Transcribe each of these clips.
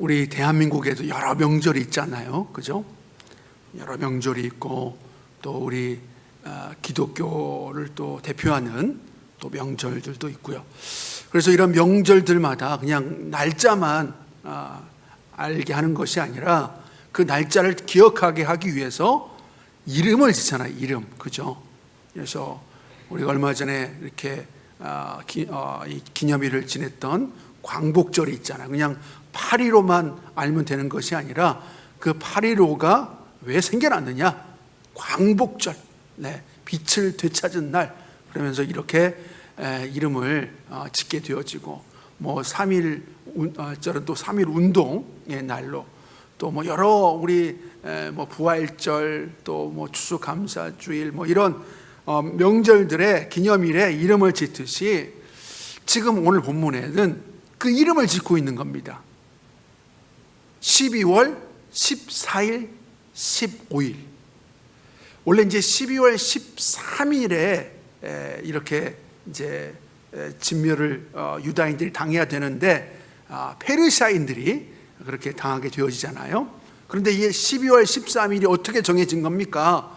우리 대한민국에도 여러 명절이 있잖아요. 그죠? 여러 명절이 있고 또 우리 아, 기독교를 또 대표하는 또 명절들도 있고요. 그래서 이런 명절들마다 그냥 날짜만 아, 알게 하는 것이 아니라 그 날짜를 기억하게 하기 위해서 이름을 짓잖아요. 이름. 그죠? 그래서 우리가 얼마 전에 이렇게 아, 기, 어, 이 기념일을 지냈던 광복절이 있잖아요. 그냥 8.15만 알면 되는 것이 아니라 그 8.15가 왜 생겨났느냐? 광복절. 네. 빛을 되찾은 날. 그러면서 이렇게 에, 이름을 어, 짓게 되어지고 뭐 3일 운, 어, 또 3일 운동의 날로 또 뭐 여러 우리 에, 뭐 부활절 또 뭐 추수감사주일 뭐 이런 어, 명절들의 기념일에 이름을 짓듯이 지금 오늘 본문에는 그 이름을 짓고 있는 겁니다. 12월 14일, 15일. 원래 이제 12월 13일에 이렇게 이제 에, 진멸을 어, 유다인들이 당해야 되는데 아, 페르시아인들이 그렇게 당하게 되어지잖아요. 그런데 이게 12월 13일이 어떻게 정해진 겁니까?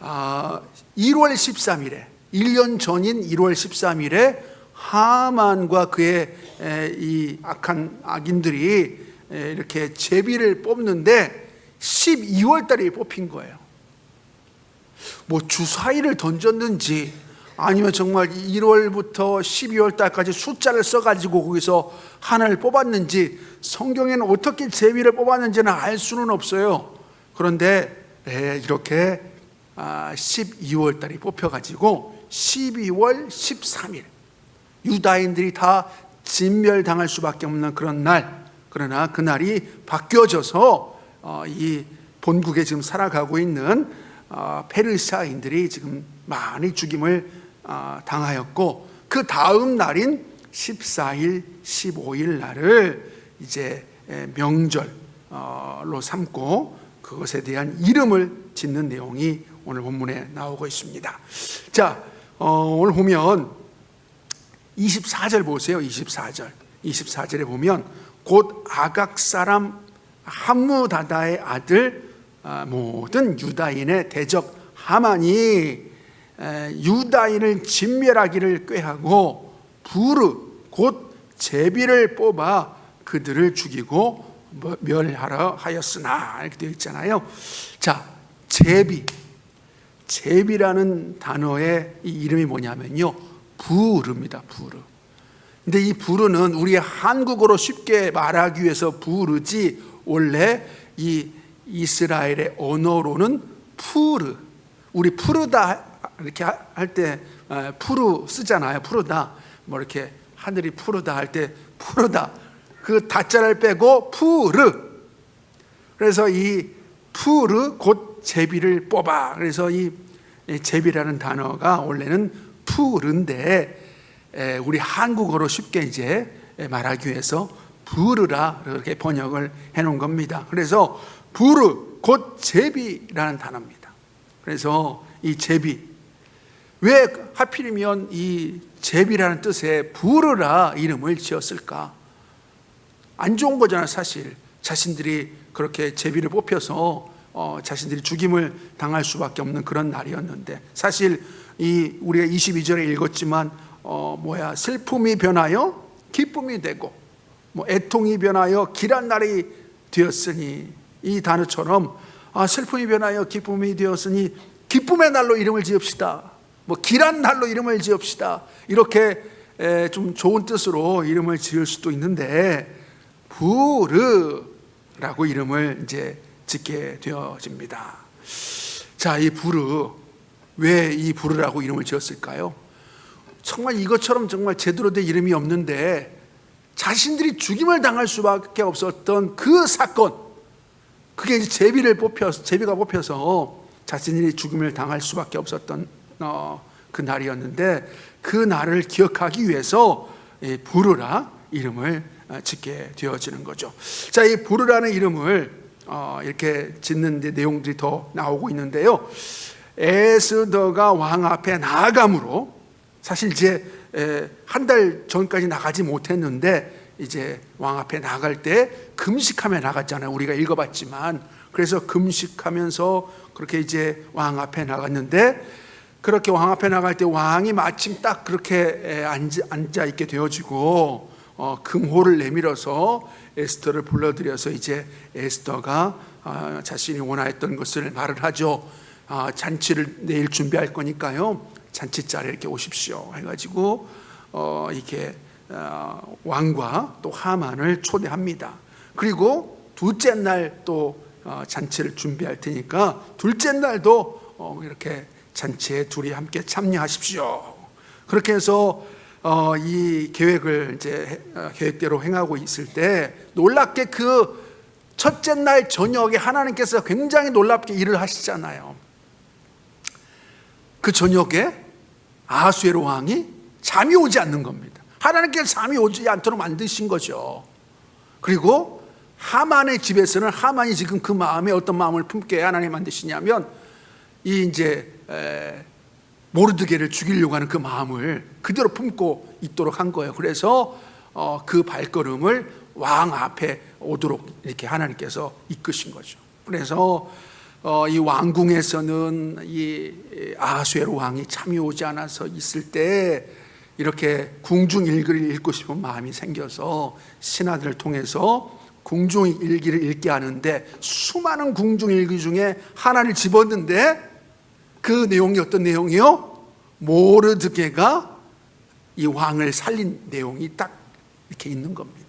아, 1월 13일에 1년 전인 1월 13일에 하만과 그의 에, 이 악한 악인들이 에, 이렇게 제비를 뽑는데 12월 달에 뽑힌 거예요. 뭐 주사위를 던졌는지 아니면 정말 1월부터 12월 달까지 숫자를 써가지고 거기서 하나를 뽑았는지 성경에는 어떻게 제비를 뽑았는지는 알 수는 없어요. 그런데 예, 이렇게 12월 달이 뽑혀가지고 12월 13일 유다인들이 다 진멸당할 수밖에 없는 그런 날 그러나 그 날이 바뀌어져서 어, 이 본국에 지금 살아가고 있는 어, 페르시아인들이 지금 많이 죽임을 어, 당하였고 그 다음 날인 14일, 15일 날을 이제 명절로 삼고 그것에 대한 이름을 짓는 내용이 오늘 본문에 나오고 있습니다. 자, 오늘 보면 24절 보세요. 24절. 24절에 보면 곧 아각 사람 함무다다의 아들 아, 모든 유다인의 대적 하만이 유다인을 진멸하기를 꾀하고 부르 곧 제비를 뽑아 그들을 죽이고 뭐 멸하러 하였으나 이렇게 되어 있잖아요. 자, 제비. 제비라는 단어의 이 이름이 뭐냐면요. 부르입니다. 부르. 근데 이 부르는 우리의 한국어로 쉽게 말하기 위해서 부르지 원래 이 이스라엘의 언어로는 푸르. 우리 푸르다 이렇게 할 때 푸르 쓰잖아요. 푸르다. 뭐 이렇게 하늘이 푸르다 할 때 푸르다. 그 다자를 빼고 푸르. 그래서 이 푸르 곧 제비를 뽑아. 그래서 이 제비라는 단어가 원래는 푸르인데 우리 한국어로 쉽게 이제 말하기 위해서 부르라 이렇게 번역을 해 놓은 겁니다. 그래서 부르 곧 제비라는 단어입니다. 그래서 이 제비 왜 하필이면 이 제비라는 뜻의 부르라 이름을 지었을까? 안 좋은 거잖아 사실. 자신들이 그렇게 제비를 뽑혀서 어, 자신들이 죽임을 당할 수밖에 없는 그런 날이었는데 사실 이 우리가 22절에 읽었지만 어, 뭐야 슬픔이 변하여 기쁨이 되고 뭐 애통이 변하여 길한 날이 되었으니 이 단어처럼 아, 슬픔이 변하여 기쁨이 되었으니 기쁨의 날로 이름을 지읍시다. 뭐 길한 날로 이름을 지읍시다. 이렇게 에, 좀 좋은 뜻으로 이름을 지을 수도 있는데 부르라고 이름을 이제 짓게 되어집니다. 자, 이 부르 왜 이 부르라고 이름을 지었을까요? 정말 이것처럼 정말 제대로 된 이름이 없는데 자신들이 죽임을 당할 수밖에 없었던 그 사건, 그게 이제 제비를 뽑혀서 제비가 뽑혀서 자신들이 죽임을 당할 수밖에 없었던 어, 그 날이었는데 그 날을 기억하기 위해서 부르라 이름을 어, 짓게 되어지는 거죠. 자, 이 부르라는 이름을 어, 이렇게 짓는 내용들이 더 나오고 있는데요. 에스더가 왕 앞에 나아감으로 사실 이제 한 달 전까지 나가지 못했는데 이제 왕 앞에 나갈 때 금식하며 나갔잖아요. 우리가 읽어봤지만 그래서 금식하면서 그렇게 이제 왕 앞에 나갔는데 그렇게 왕 앞에 나갈 때 왕이 마침 딱 그렇게 앉아, 있게 되어지고 어, 금호를 내밀어서 에스더를 불러들여서 이제 에스더가 아, 자신이 원하였던 것을 말을 하죠. 아, 잔치를 내일 준비할 거니까요. 잔치 자리에 이렇게 오십시오. 해가지고 어, 이렇게 어, 왕과 또 하만을 초대합니다. 그리고 둘째 날또 어, 잔치를 준비할 테니까 둘째 날도 어, 이렇게 잔치에 둘이 함께 참여하십시오. 그렇게 해서 어, 이 계획을 이제 해- 어, 계획대로 행하고 있을 때 놀랍게 그 첫째 날 저녁에 하나님께서 굉장히 놀랍게 일을 하시잖아요. 그 저녁에 아수에로 왕이 잠이 오지 않는 겁니다. 하나님께서 잠이 오지 않도록 만드신 거죠. 그리고 하만의 집에서는 하만이 지금 그 마음에 어떤 마음을 품게 하나님 만드시냐면 이 이제 에, 모르드게를 죽이려고 하는 그 마음을 그대로 품고 있도록 한 거예요. 그래서 어, 그 발걸음을 왕 앞에 오도록 이렇게 하나님께서 이끄신 거죠. 그래서 어, 이 왕궁에서는 이 아수에로 왕이 참이 오지 않아서 있을 때 이렇게 궁중 일기를 읽고 싶은 마음이 생겨서 신하들을 통해서 궁중 일기를 읽게 하는데 수많은 궁중 일기 중에 하나를 집었는데 그 내용이 어떤 내용이요? 모르드게가 이 왕을 살린 내용이 딱 이렇게 있는 겁니다.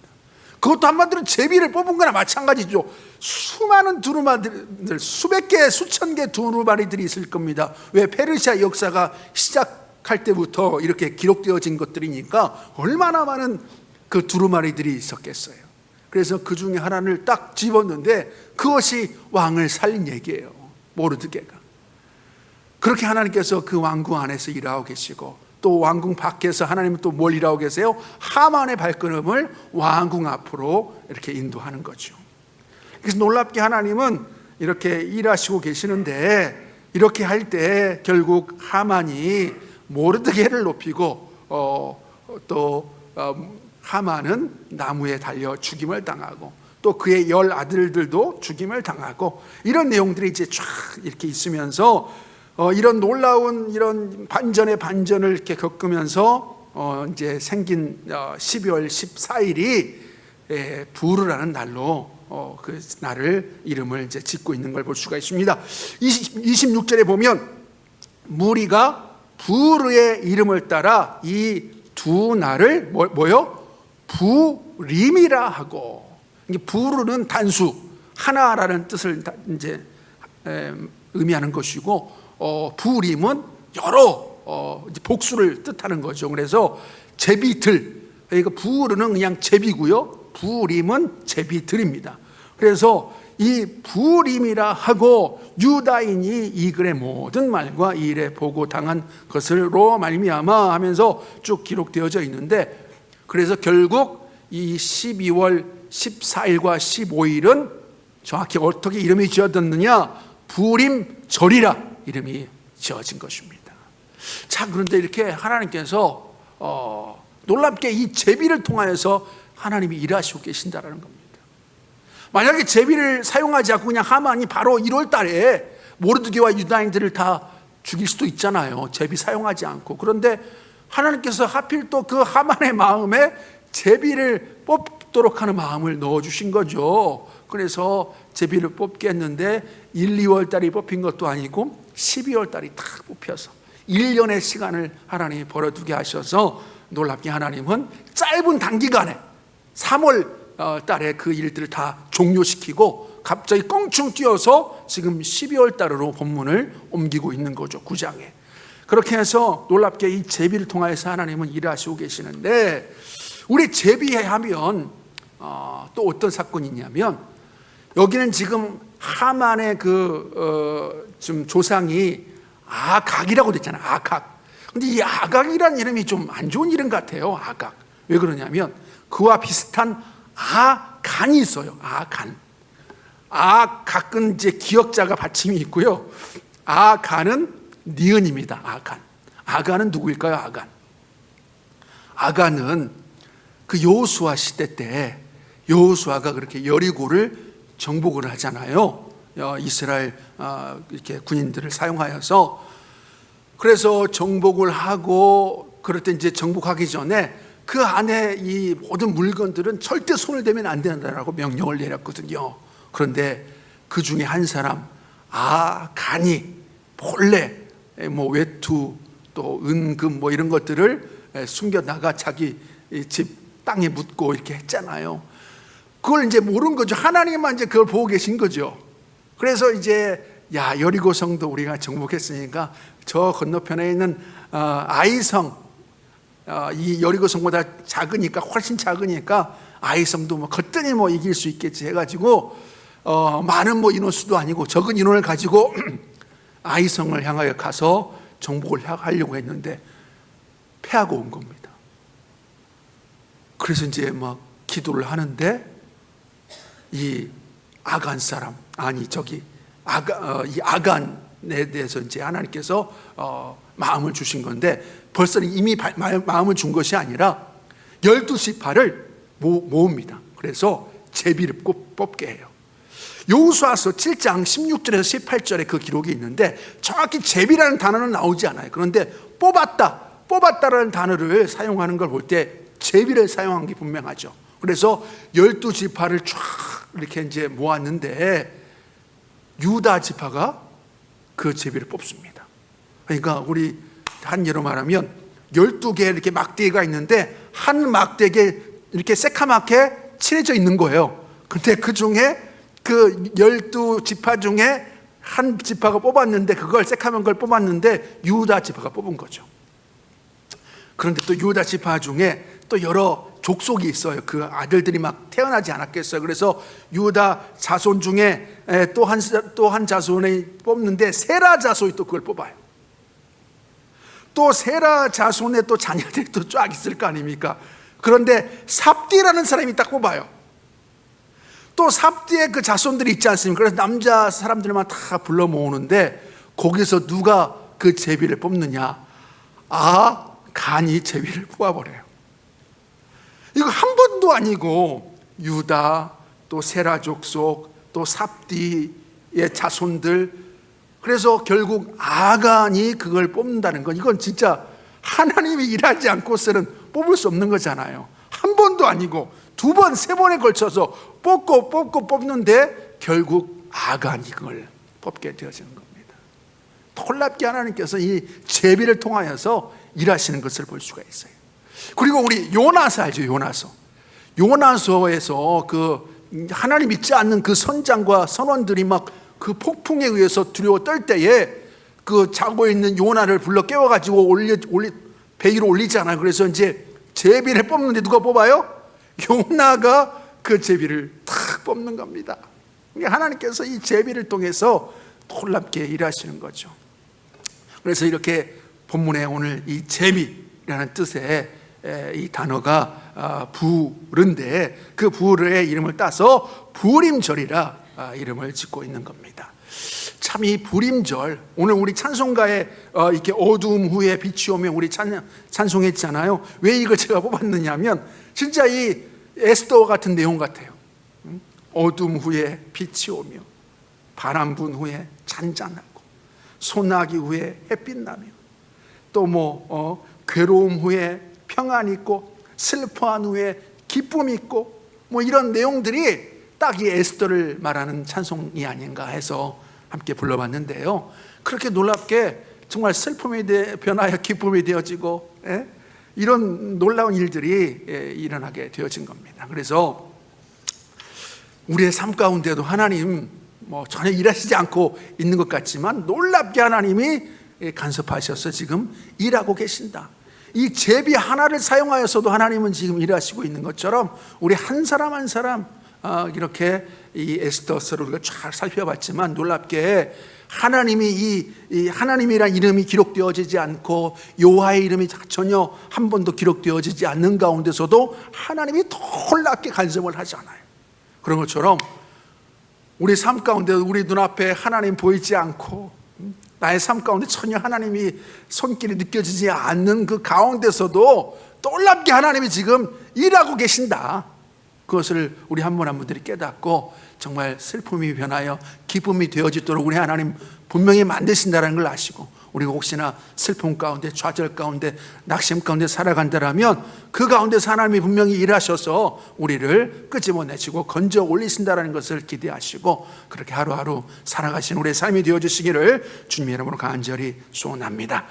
그것도 한마디로 제비를 뽑은 거나 마찬가지죠. 수많은 두루마리들, 수백 개, 수천 개 두루마리들이 있을 겁니다. 왜 페르시아 역사가 시작할 때부터 이렇게 기록되어진 것들이니까 얼마나 많은 그 두루마리들이 있었겠어요. 그래서 그 중에 하나를 딱 집었는데 그것이 왕을 살린 얘기예요. 모르드게가. 그렇게 하나님께서 그 왕궁 안에서 일하고 계시고 또 왕궁 밖에서 하나님은 또 뭘 일하고 계세요? 하만의 발걸음을 왕궁 앞으로 이렇게 인도하는 거죠. 그래서 놀랍게 하나님은 이렇게 일하시고 계시는데 이렇게 할 때 결국 하만이 모르드게를 높이고 어, 또 어, 하만은 나무에 달려 죽임을 당하고 또 그의 열 아들들도 죽임을 당하고 이런 내용들이 이제 쫙 이렇게 있으면서 어, 이런 놀라운 이런 반전의 반전을 이렇게 겪으면서 어, 이제 생긴 어, 12월 14일이 예, 부르라는 날로 어, 그 날을 이름을 이제 짓고 있는 걸 볼 수가 있습니다. 20, 26절에 보면 무리가 부르의 이름을 따라 이 두 날을 뭐, 뭐요? 부림이라 하고 이게 부르는 단수 하나라는 뜻을 다- 이제 에, 의미하는 것이고 어, 부림은 여러 어, 복수를 뜻하는 거죠. 그래서 제비들 그러니까 부르는 그냥 제비고요. 부림은 제비들입니다. 그래서 이 부림이라 하고 유다인이 이 글의 모든 말과 이 일에 보고 당한 것을로 말미암아 하면서 쭉 기록되어져 있는데 그래서 결국 이 12월 14일과 15일은 정확히 어떻게 이름이 지어졌느냐 부림 절이라 이름이 지어진 것입니다. 자 그런데 이렇게 하나님께서 어, 놀랍게 이 제비를 통하여서 하나님이 일하시고 계신다라는 겁니다. 만약에 제비를 사용하지 않고 그냥 하만이 바로 1월 달에 모르드게와 유다인들을 다 죽일 수도 있잖아요. 제비 사용하지 않고. 그런데 하나님께서 하필 또 그 하만의 마음에 제비를 뽑도록 하는 마음을 넣어 주신 거죠. 그래서 제비를 뽑게 했는데 1, 2월 달이 뽑힌 것도 아니고 12월 달이 탁 뽑혀서 1년의 시간을 하나님이 벌어두게 하셔서 놀랍게 하나님은 짧은 단기간에 3월 어, 달에 그 일들을 다 종료시키고 갑자기 껑충 뛰어서 지금 12월 달으로 본문을 옮기고 있는 거죠. 9장에. 그렇게 해서 놀랍게 이 제비를 통하여서 하나님은 일하시고 계시는데 우리 제비하면 어, 또 어떤 사건이 있냐면 여기는 지금 하만의 그, 어, 좀 조상이 아각이라고 됐잖아요. 아각. 근데 이 아각이라는 이름이 좀 안 좋은 이름 같아요. 아각. 왜 그러냐면 그와 비슷한 아간이 있어요. 아간. 아각은 이제 기억자가 받침이 있고요. 아간은 니은입니다. 아간. 아간은 누구일까요? 아간. 아간은 그 여호수아 시대 때 여호수아가 그렇게 여리고를 정복을 하잖아요. 어, 이스라엘 어, 이렇게 군인들을 사용하여서 그래서 정복을 하고 그럴 때 이제 정복하기 전에 그 안에 이 모든 물건들은 절대 손을 대면 안 된다라고 명령을 내렸거든요. 그런데 그 중에 한 사람 아 간이 본래 뭐 외투 또 은금 뭐 이런 것들을 숨겨다가 자기 집 땅에 묻고 이렇게 했잖아요. 그걸 이제 모른 거죠. 하나님만 이제 그걸 보고 계신 거죠. 그래서 이제 야 여리고 성도 우리가 정복했으니까 저 건너편에 있는 어, 아이성 어, 이 여리고 성보다 작으니까 훨씬 작으니까 아이성도 뭐 거뜬히 뭐 이길 수 있겠지 해가지고 어, 많은 뭐 인원수도 아니고 적은 인원을 가지고 아이성을 향하여 가서 정복을 하려고 했는데 패하고 온 겁니다. 그래서 이제 막 기도를 하는데 이 아간 사람 아니 저기 아가 어, 이 아간에 대해서 이제 하나님께서 어, 마음을 주신 건데 벌써 이미 바, 마음을 준 것이 아니라 열두 지파를 모읍니다. 그래서 제비를 뽑게 해요. 여호수아서 7장 16절에서 18절에 그 기록이 있는데 정확히 제비라는 단어는 나오지 않아요. 그런데 뽑았다, 뽑았다라는 단어를 사용하는 걸 볼 때 제비를 사용한 게 분명하죠. 그래서 열두 지파를 쫙 이렇게 이제 모았는데 유다 지파가 그 제비를 뽑습니다. 그러니까 우리 한 예로 말하면 12개 이렇게 막대기가 있는데 한 막대기에 이렇게 새카맣게 칠해져 있는 거예요. 근데 그 중에 그 열두 지파 중에 한 지파가 뽑았는데 그걸 새카만 걸 뽑았는데 유다 지파가 뽑은 거죠. 그런데 또 유다 지파 중에 또 여러 족속이 있어요. 그 아들들이 막 태어나지 않았겠어요. 그래서 유다 자손 중에 또한 또 한 자손이 뽑는데 세라 자손이 또 그걸 뽑아요. 또 세라 자손의 또 자녀들이 또 쫙 있을 거 아닙니까? 그런데 삽디라는 사람이 딱 뽑아요. 또 삽디의 그 자손들이 있지 않습니까? 그래서 남자 사람들만 다 불러 모으는데 거기서 누가 그 제비를 뽑느냐? 아, 간이 제비를 뽑아버려요. 이거 한 번도 아니고 유다 또 세라 족 속 또 삽디의 자손들 그래서 결국 아간이 그걸 뽑는다는 건 이건 진짜 하나님이 일하지 않고서는 뽑을 수 없는 거잖아요. 한 번도 아니고 두 번, 세 번에 걸쳐서 뽑고 뽑고 뽑는데 결국 아간이 그걸 뽑게 되어지는 겁니다. 놀랍게 하나님께서 이 제비를 통하여서 일하시는 것을 볼 수가 있어요. 그리고 우리 요나서 알죠? 요나서. 요나서에서 그 하나님 믿지 않는 그 선장과 선원들이 막 그 폭풍에 의해서 두려워 떨 때에 그 자고 있는 요나를 불러 깨워 가지고 올리 배 위로 올리잖아요. 그래서 이제 제비를 뽑는데 누가 뽑아요? 요나가 그 제비를 탁 뽑는 겁니다. 하나님께서 이 제비를 통해서 놀랍게 일하시는 거죠. 그래서 이렇게 본문에 오늘 이 제비라는 뜻의 이 단어가 아, 부른데 그 부르의 이름을 따서 부림절이라 아, 이름을 짓고 있는 겁니다. 참 이 부림절 오늘 우리 찬송가에 어, 이렇게 어두움 후에 빛이 오면 우리 찬, 찬송했잖아요. 왜 이걸 제가 뽑았느냐면 진짜 이 에스더 같은 내용 같아요. 어둠 후에 빛이 오며 바람 분 후에 잔잔하고 소나기 후에 햇빛 나며 또뭐 어, 괴로움 후에 평안 있고 슬퍼한 후에 기쁨 있고 뭐 이런 내용들이 딱 이 에스더를 말하는 찬송이 아닌가 해서 함께 불러봤는데요. 그렇게 놀랍게 정말 슬픔이 변하여 기쁨이 되어지고 예? 이런 놀라운 일들이 예, 일어나게 되어진 겁니다. 그래서 우리의 삶 가운데도 하나님 뭐 전혀 일하시지 않고 있는 것 같지만 놀랍게 하나님이 예, 간섭하셔서 지금 일하고 계신다. 이 제비 하나를 사용하여서도 하나님은 지금 일하시고 있는 것처럼 우리 한 사람 한 사람 어, 이렇게 이 에스더서를 우리가 쫙 살펴봤지만 놀랍게 하나님이 이, 이 하나님이란 이름이 기록되어지지 않고 여호와의 이름이 전혀 한 번도 기록되어지지 않는 가운데서도 하나님이 놀랍게 간섭을 하잖아요. 그런 것처럼 우리 삶 가운데 우리 눈앞에 하나님 보이지 않고 나의 삶 가운데 전혀 하나님이 손길이 느껴지지 않는 그 가운데서도 놀랍게 하나님이 지금 일하고 계신다. 그것을 우리 한 분 한 분들이 깨닫고 정말 슬픔이 변하여 기쁨이 되어지도록 우리 하나님 분명히 만드신다는 걸 아시고 우리가 혹시나 슬픔 가운데 좌절 가운데 낙심 가운데 살아간다라면 그 가운데서 하나님이 분명히 일하셔서 우리를 끄집어내시고 건져 올리신다는 것을 기대하시고 그렇게 하루하루 살아가신 우리의 삶이 되어 주시기를 주님의 이름으로 간절히 소원합니다.